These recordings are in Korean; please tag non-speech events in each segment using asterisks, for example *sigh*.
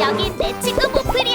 여긴 내 친구 모플이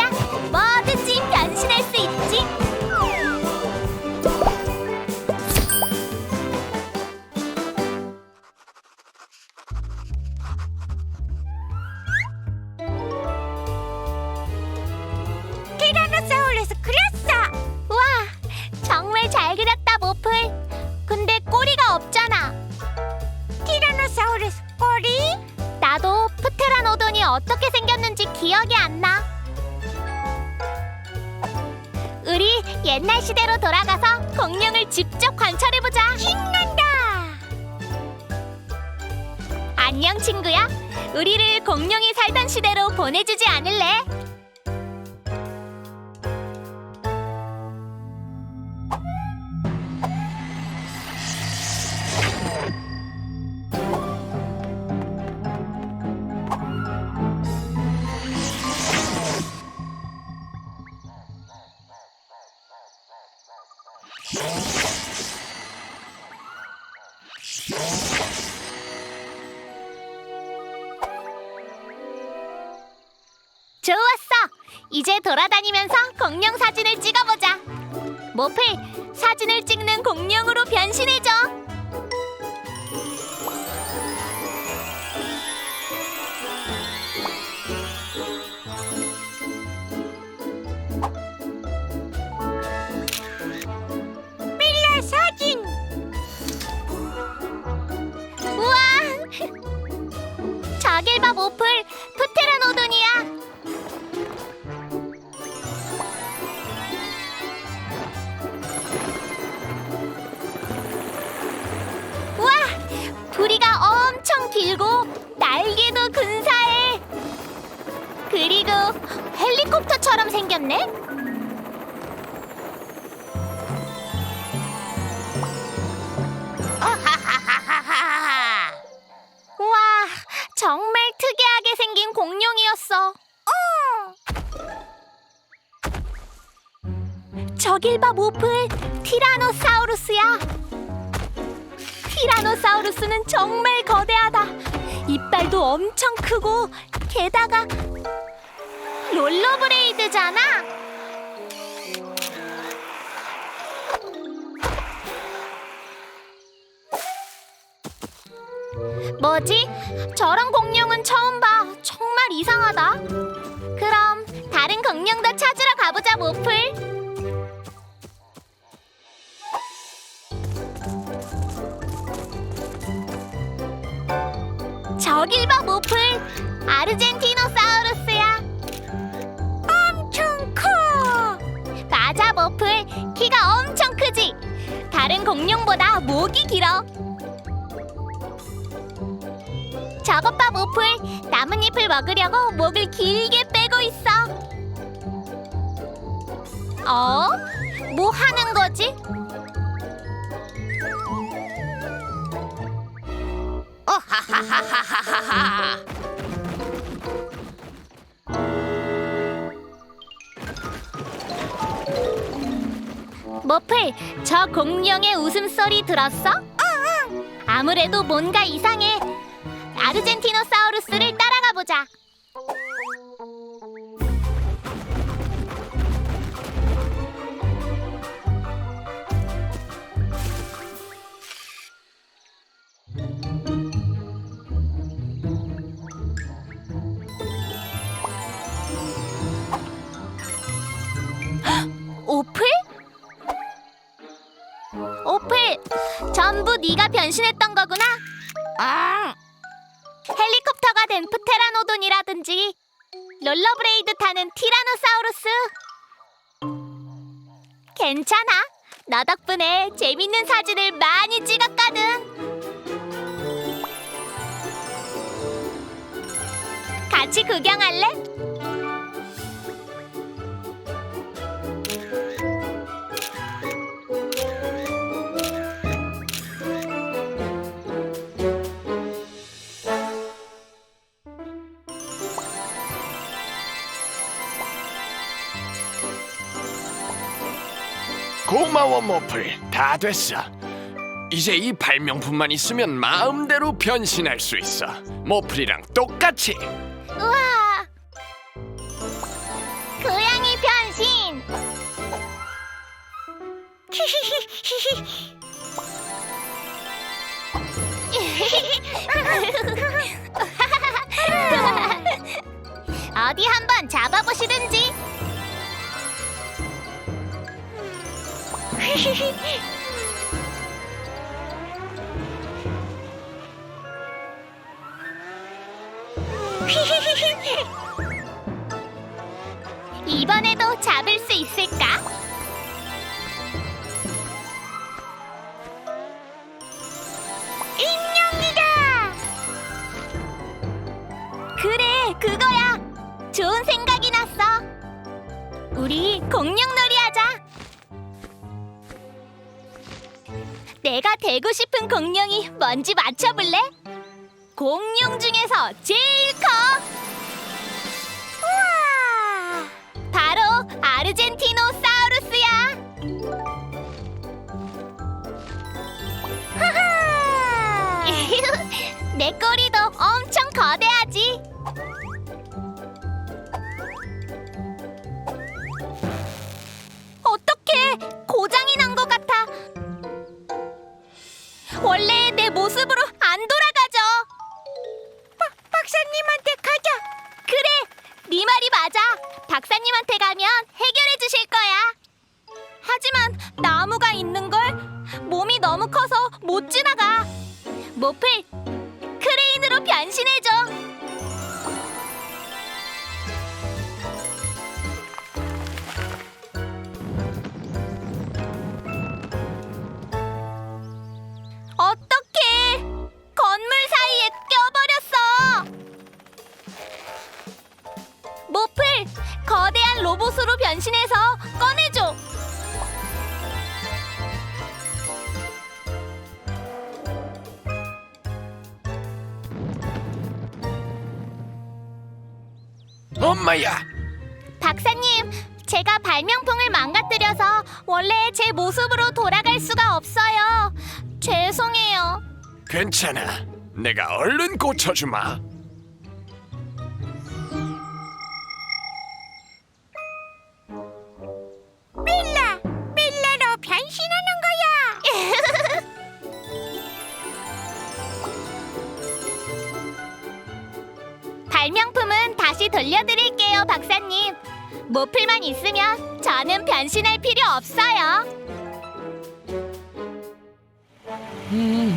이제 돌아다니면서 공룡 사진을 찍어보자. 모플, 사진을 찍는 공룡으로 변신해줘. *laughs* 모플, 프테라노돈이 그리고 헬리콥터처럼 생겼네. *laughs* 우와, 정말 특이하게 생긴 공룡이었어. 저길 봐, 모플. 티라노사우루스야. 티라노사우루스는 정말 거대하다. 이빨도 엄청 크고 게다가 롤러브레이드잖아. 뭐지? 저런 공룡은 처음 봐. 정말 이상하다. 그럼 다른 공룡도 찾으러 가보자, 모플. 저길 봐 모플 아르젠티노 키가 엄청 크지 다른 공룡보다 목이 길어 저것 봐 모플 나뭇잎을 먹으려고 목을 길게 빼고 있어 어? 뭐 하는 거지? 하하하하하하. 모플, 저 공룡의 웃음소리 들었어? 아무래도 뭔가 이상해. 아르젠티노사우루스를 따라가 보자. 네가 변신했던 거구나. 아, 헬리콥터가 된 프테라노돈이라든지 롤러브레이드 타는 티라노사우루스. 괜찮아. 너 덕분에 재밌는 사진을 많이 찍었거든. 같이 구경할래? 고마워 머플. 다 됐어. 이제 이 발명품만 있으면 마음대로 변신할 수 있어. 머플이랑 똑같이. 우와! 고양이 변신! *laughs* 어디 한번 잡아보시든지. *laughs* 이번에도 잡을 수 있을까? 내가 되고 싶은 공룡이 뭔지 맞춰볼래? 공룡 중에서 제일 커. 우와! 바로 아르젠티노사우루스야. 하하! *laughs* 내 꼬리 모플, 거대한 로봇으로 변신해서 꺼내줘! 엄마야, 박사님, 제가 발명품을 망가뜨려서 원래 제 모습으로 돌아갈 수가 없어요. 죄송해요. 괜찮아. 내가 얼른 고쳐주마. 모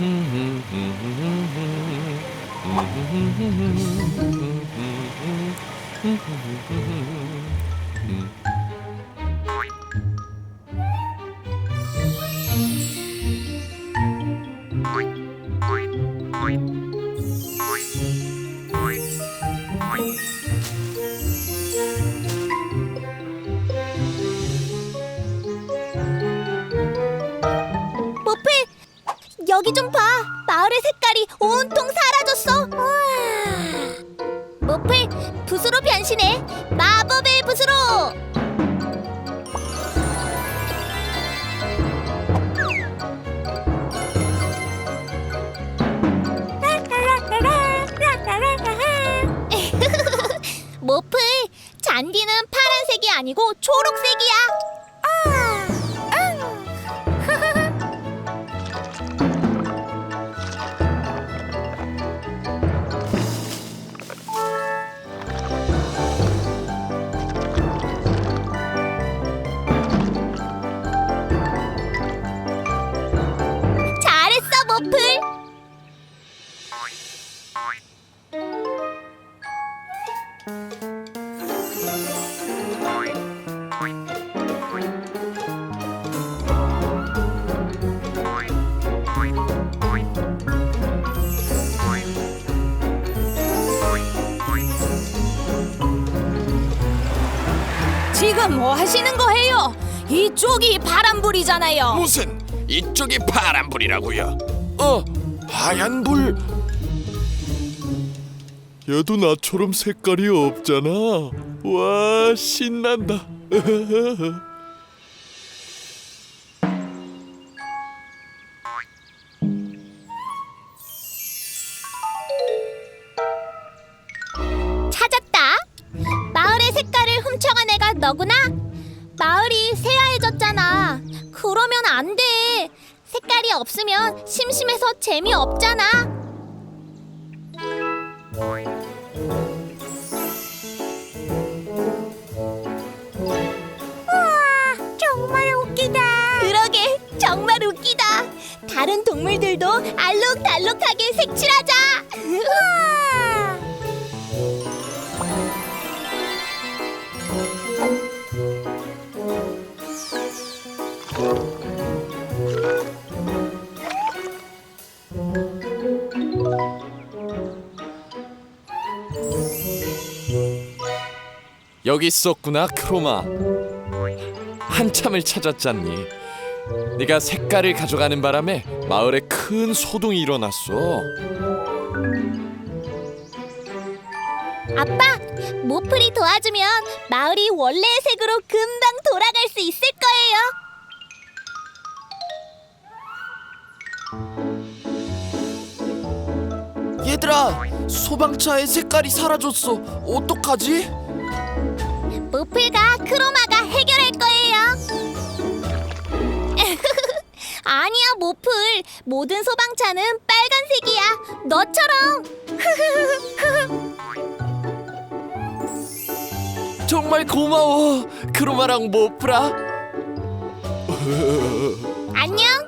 잔디는 파란색이 아니고 초록색이야. 지금 뭐 하시는 거예요? 이쪽이 바람불이잖아요. 무슨 이쪽이 파란 불이라고요? 어, 하얀 불. 얘도 나처럼 색깔이 없잖아. 와 신난다. *laughs* 너구나. 마을이 새하얘졌잖아. 그 그러면 안 돼. 색깔이 없으면 심심해서 재미없잖아. 우와, 정말 웃기다. 그러게, 정말 웃기다. 다른 동물들도 알록달록하게 색칠하자. 우와. 여기 있었구나 크로마 한참을 찾았잖니 네가 색깔을 가져가는 바람에 마을에 큰 소동이 일어났어 아빠, 모플이 도와주면 마을이 원래의 색으로 금방 돌아갈 수 있을 거예요. 얘들아 소방차의 색깔이 사라졌어 어떡하지? 크로마가 해결할 거예요. *laughs* 아니야, 모플. 모든 소방차는 빨간색이야. 너처럼. *laughs* 정말 고마워 크로마랑 모프라 안녕,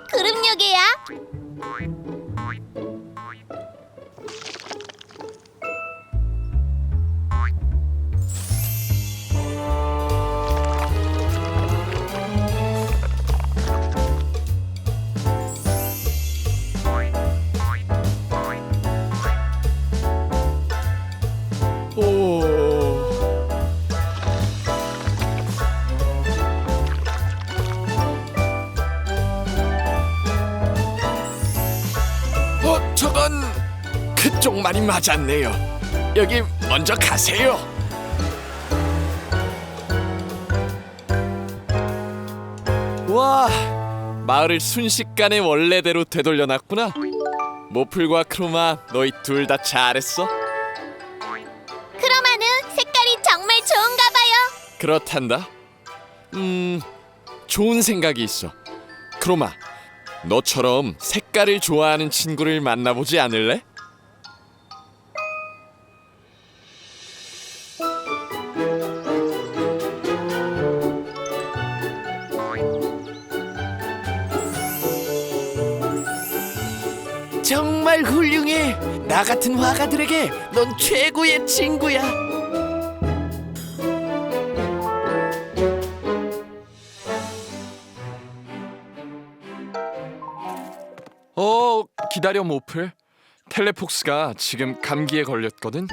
말이 맞았네요. 여기 먼저 가세요. 와, 마을을 순식간에 원래대로 되돌려놨구나. 모플과 크로마, 너희 둘 다 잘했어. 크로마는 색깔이 정말 좋은가 봐요. 그렇단다. 음, 좋은 생각이 있어. 크로마, 너처럼 색깔을 좋아하는 친구를 만나보지 않을래? 나 같은 화가들에게 넌 최고의 친구야. 어 기다려 모플. 텔레폭스가 지금 감기에 걸렸거든.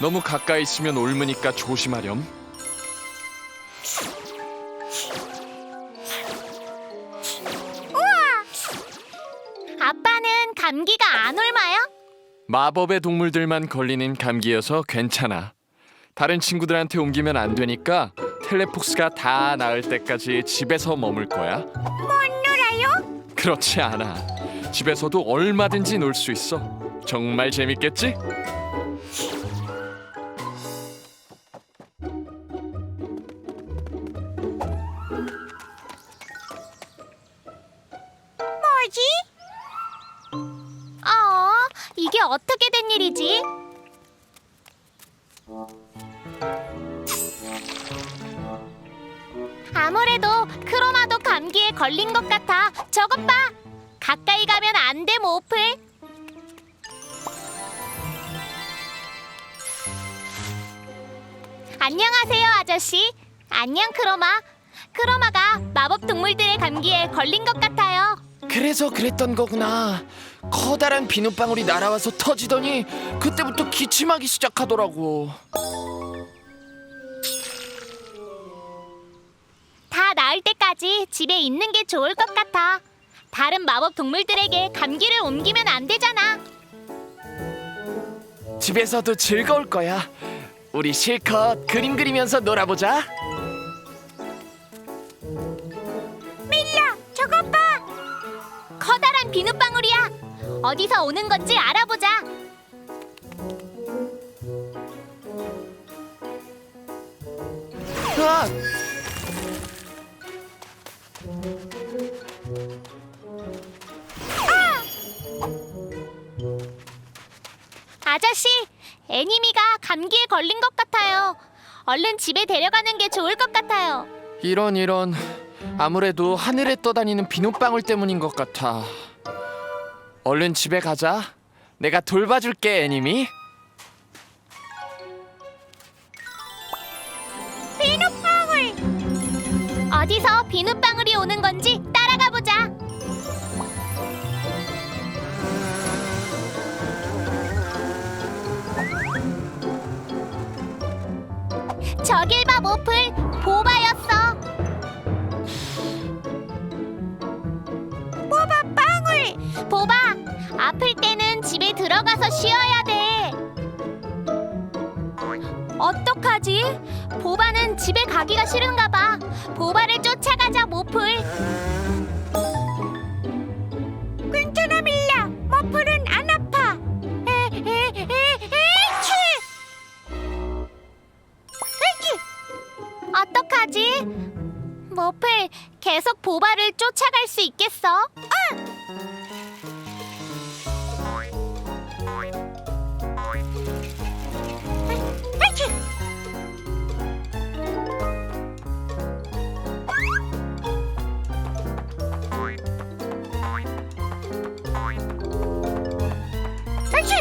너무 가까이 있으면 옮으니까 조심하렴 마법의 동물들만 걸리는 감기여서 괜찮아 다른 친구들한테 옮기면 안 되니까 텔레폭스가 다 나을 때까지 집에서 머물 거야 못 놀아요? 그렇지 않아 집에서도 얼마든지 놀 수 있어 정말 재밌겠지? 어떻게 된 일이지? 아무래도 크로마도 감기에 걸린 것 같아. 저것 봐. 가까이 가면 안 돼, 모플. 안녕하세요, 아저씨. 안녕, 크로마. 크로마가 마법 동물들의 감기에 걸린 것 같아요. 그래서 그랬던 거구나. 커다란 비눗방울이 날아와서 터지더니 그때부터 기침하기 시작하더라고. 다 나을 때까지 집에 있는 게 좋을 것 같아. 다른 마법 동물들에게 감기를 옮기면 안 되잖아. 집에서도 즐거울 거야. 우리 실컷 그림 그리면서 놀아보자. 비눗방울이야. 어디서 오는 건지 알아보자. 으악! 아! 아저씨, 애니미가 감기에 걸린 것 같아요. 얼른 집에 데려가는 게 좋을 것 같아요. 이런 이런 아무래도 하늘에 떠다니는 비눗방울 때문인 것 같아. 얼른 집에 가자. 내가 돌봐줄게 애니미. 비눗방울! 어디서 비눗방울이 오는 건지 따라가 보자. 저길 봐, 모플. 보바 아플 때는 집에 들어가서 쉬어야 돼. 어떡하지? 보바는 집에 가기가 싫은가 봐. 보바를 쫓아가자, 모플. 괜찮아, 밀라. 모플은 안 아파. 에, 에, 에, 에이치! 에이치! 어떡하지? 모플, 계속 보바를 쫓아갈 수 있겠어? 에 아치!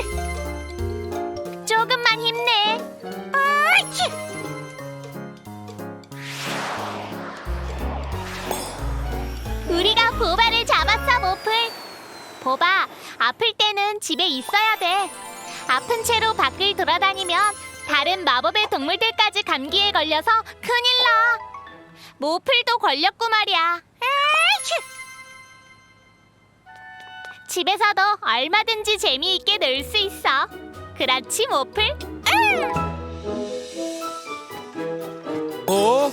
조금만 힘내. 아치! 우리가 보바를 잡았어, 모플. 보바, 아플 때는 집에 있어야 돼. 아픈 채로 밖을 돌아다니면 다른 마법의 동물들까지 감기에 걸려서 큰일 나. 모플도 걸렸고 말이야. 집에서도 얼마든지 재미있게 놀 수 있어. 그렇지, 모플? 어?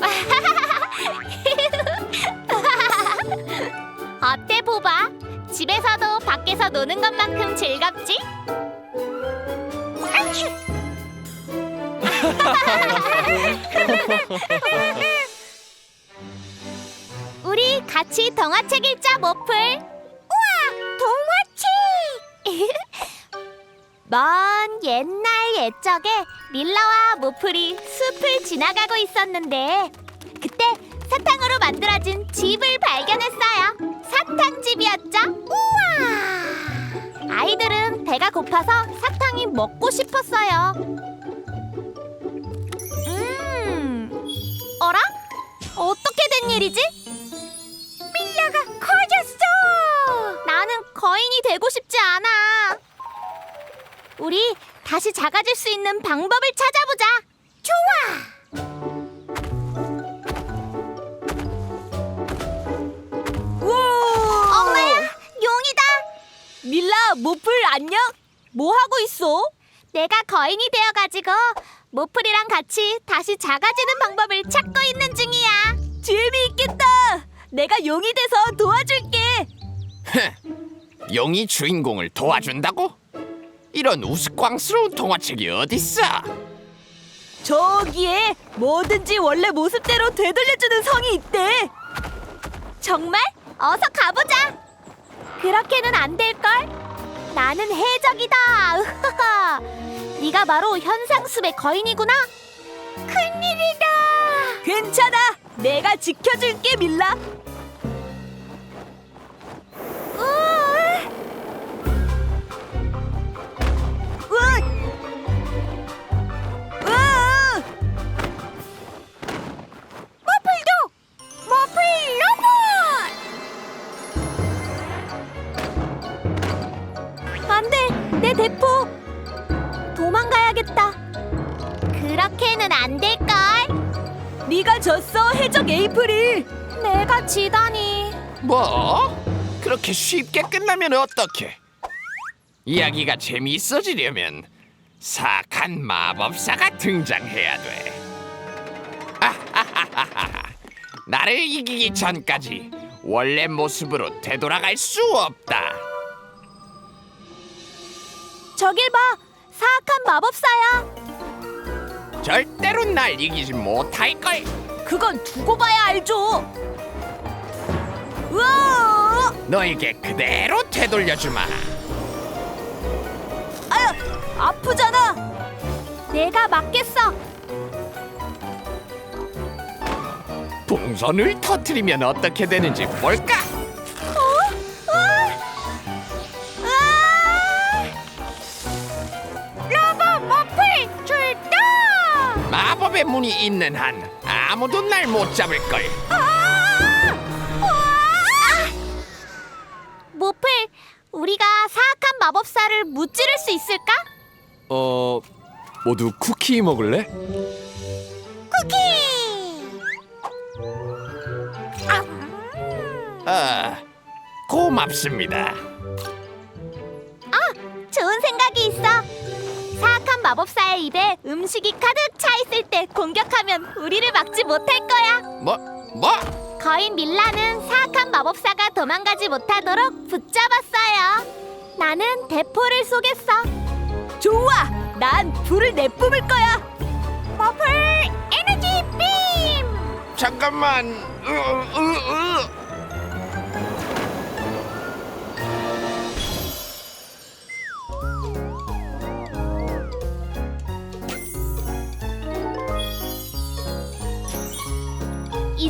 *laughs* 어때, 보바? 집에서도 밖에서 노는 것만큼 즐겁지? *laughs* *laughs* 우리 같이 동화책 읽자, 모플. 우와, 동화책! *laughs* 먼 옛날 옛적에 밀라와 모플이 숲을 지나가고 있었는데 그때 사탕으로 만들어진 집을 발견했어요. 사탕집이었죠? 우와! 아이들은 배가 고파서 사탕이 먹고 싶었어요. 음, 어라? 어떻게 된 일이지? 나는 거인이 되고 싶지 않아. 우리 다시 작아질 수 있는 방법을 찾아보자. 좋아. 우와! 엄마야, 용이다. 밀라, 모플 안녕? 뭐 하고 있어? 내가 거인이 되어가지고 모플이랑 같이 다시 작아지는 방법을 찾고 있는 중이야. 재미있겠다. 내가 용이 돼서 도와줄게. 용이 주인공을 도와준다고? 이런 우스꽝스러운 동화책이 어딨어? 저기에 뭐든지 원래 모습대로 되돌려주는 성이 있대. 정말? 어서 가보자. 그렇게는 안 될걸? 나는 해적이다. 으하하. *laughs* 네가 바로 현상숲의 거인이구나. 큰일이다. 괜찮아. 내가 지켜줄게, 밀라. 해적 에이프릴. 내가 지다니. 뭐? 그렇게 쉽게 끝나면 어떡해? 이야기가 재미있어지려면 사악한 마법사가 등장해야 돼. 아하하하하. 나를 이기기 전까지 원래 모습으로 되돌아갈 수 없다. 저길 봐, 사악한 마법사야. 절대로 날 이기지 못할 걸. 그건 두고 봐야 알죠. 우와! 너에게 그대로 되돌려주마. 아유, 아프잖아. 내가 맞겠어. 동선을 터트리면 어떻게 되는지 볼까? 문이 있는 한 아무도 날 못 잡을 걸. 모플, 우리가 사악한 마법사를 무찌를 수 있을까? 어 모두 쿠키 먹을래? 쿠키! 아, 아, 고맙습니다. 좋은 생각이 있어. 사악한 마법사의 입에 음식이 가득 차 있을 때 공격하면 우리를 막지 못할 거야. 뭐, 뭐? 거인 밀라는 사악한 마법사가 도망가지 못하도록 붙잡았어요. 나는 대포를 쏘겠어. 좋아. 난 불을 내뿜을 거야. 머플 에너지 빔! 잠깐만. 으, 으, 으.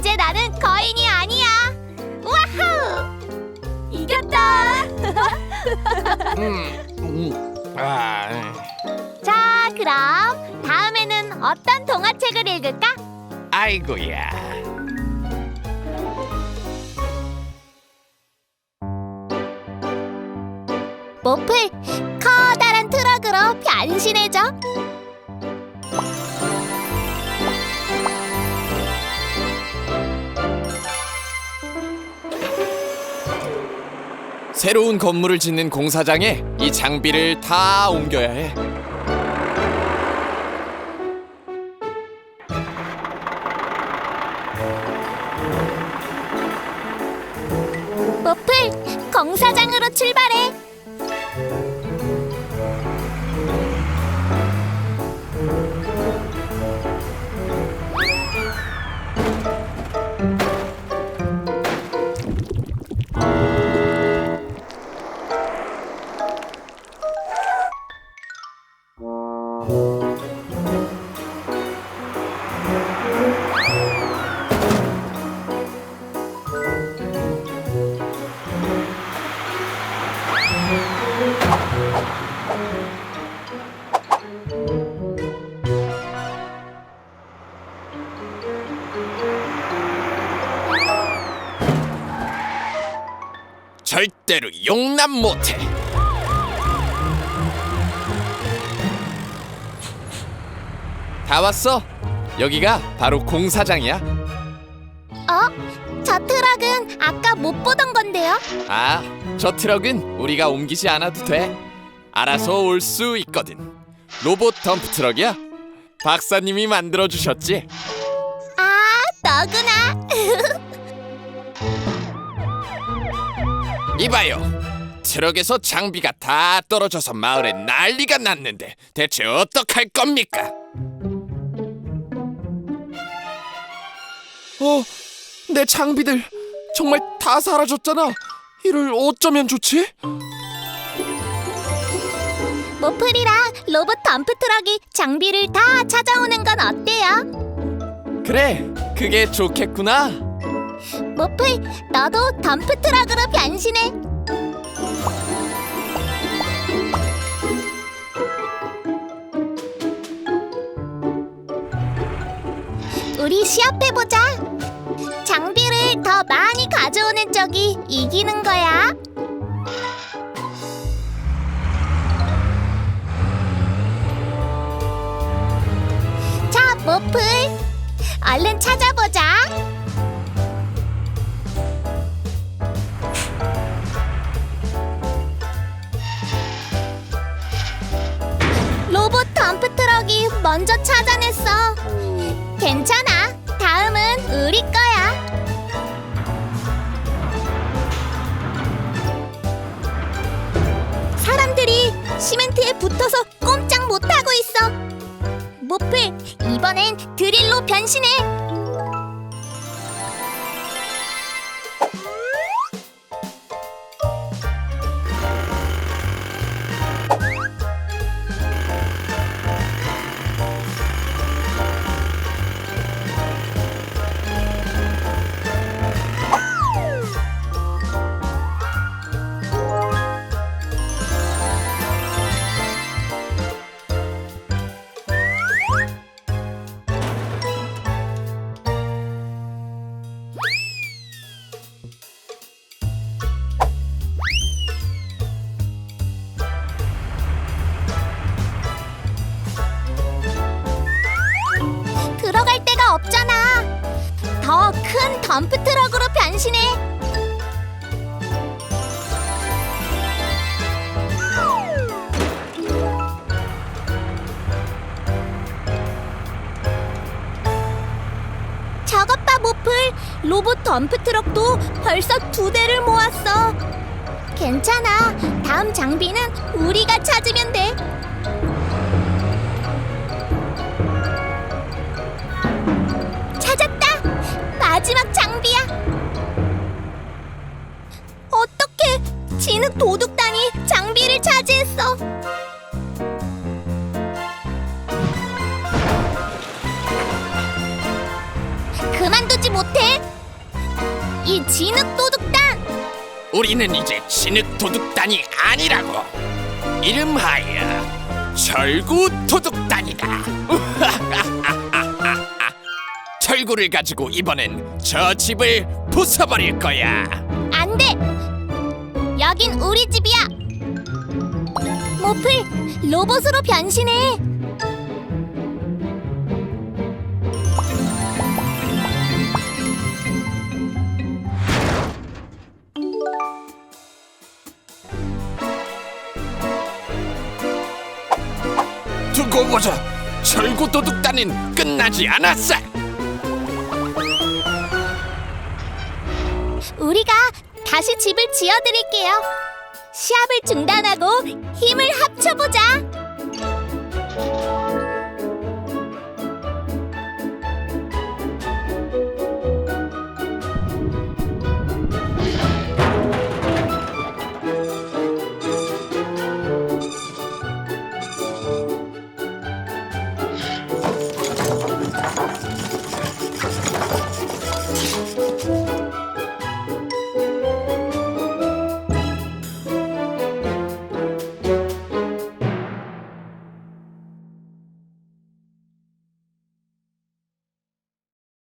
이제 나는 거인이 아니야. 와우! 이겼다. 음, 음. 아, 자, 그럼 다음에는 어떤 동화책을 읽을까? 아이고야. 모플, 커다란 트럭으로 변신해줘. 새로운 건물을 짓는 공사장에 이 장비를 다 옮겨야 해. 절대로 용납 못해. 다 왔어. 여기가 바로 공사장이야. 어? 저 트럭은 아까 못 보던 건데요? 아, 저 트럭은 우리가 옮기지 않아도 돼. 알아서 올 수 있거든. 로봇 덤프 트럭이야. 박사님이 만들어 주셨지. 아, 너구나. *laughs* 이봐요. 트럭에서 장비가 다 떨어져서 마을에 난리가 났는데 대체 어떡할 겁니까? 어, 내 장비들 정말 다 사라졌잖아. 이를 어쩌면 좋지? 모플이랑 로봇 덤프 트럭이 장비를 다 찾아오는 건 어때요? 그래, 그게 좋겠구나. 모플, 너도 덤프 트럭으로 변신해. 우리 시합해 보자. 장비를 더 많이 가져오는 쪽이 이기는 거야. 자, 모플, 얼른 찾아보자. 먼저 찾아냈어. 괜찮아. 다음은 우리 거야. 사람들이 시멘트에 붙어서 꼼짝 못하고 있어. 모플, 이번엔 드릴로 변신해. 덤프 트럭도 벌써 두 대를 모았어. 괜찮아. 다음 장비는 우리가 찾으면 돼. 우리는 이제 진흙 도둑단이 아니라고. 이름하여 철구 도둑단이다. *laughs* 철구를 가지고 이번엔 저 집을 부숴버릴 거야. 안 돼! 여긴 우리 집이야! 모플, 로봇으로 변신해! 두고 보자. 철구 도둑단은 끝나지 않았어. 우리가 다시 집을 지어드릴게요. 시합을 중단하고 힘을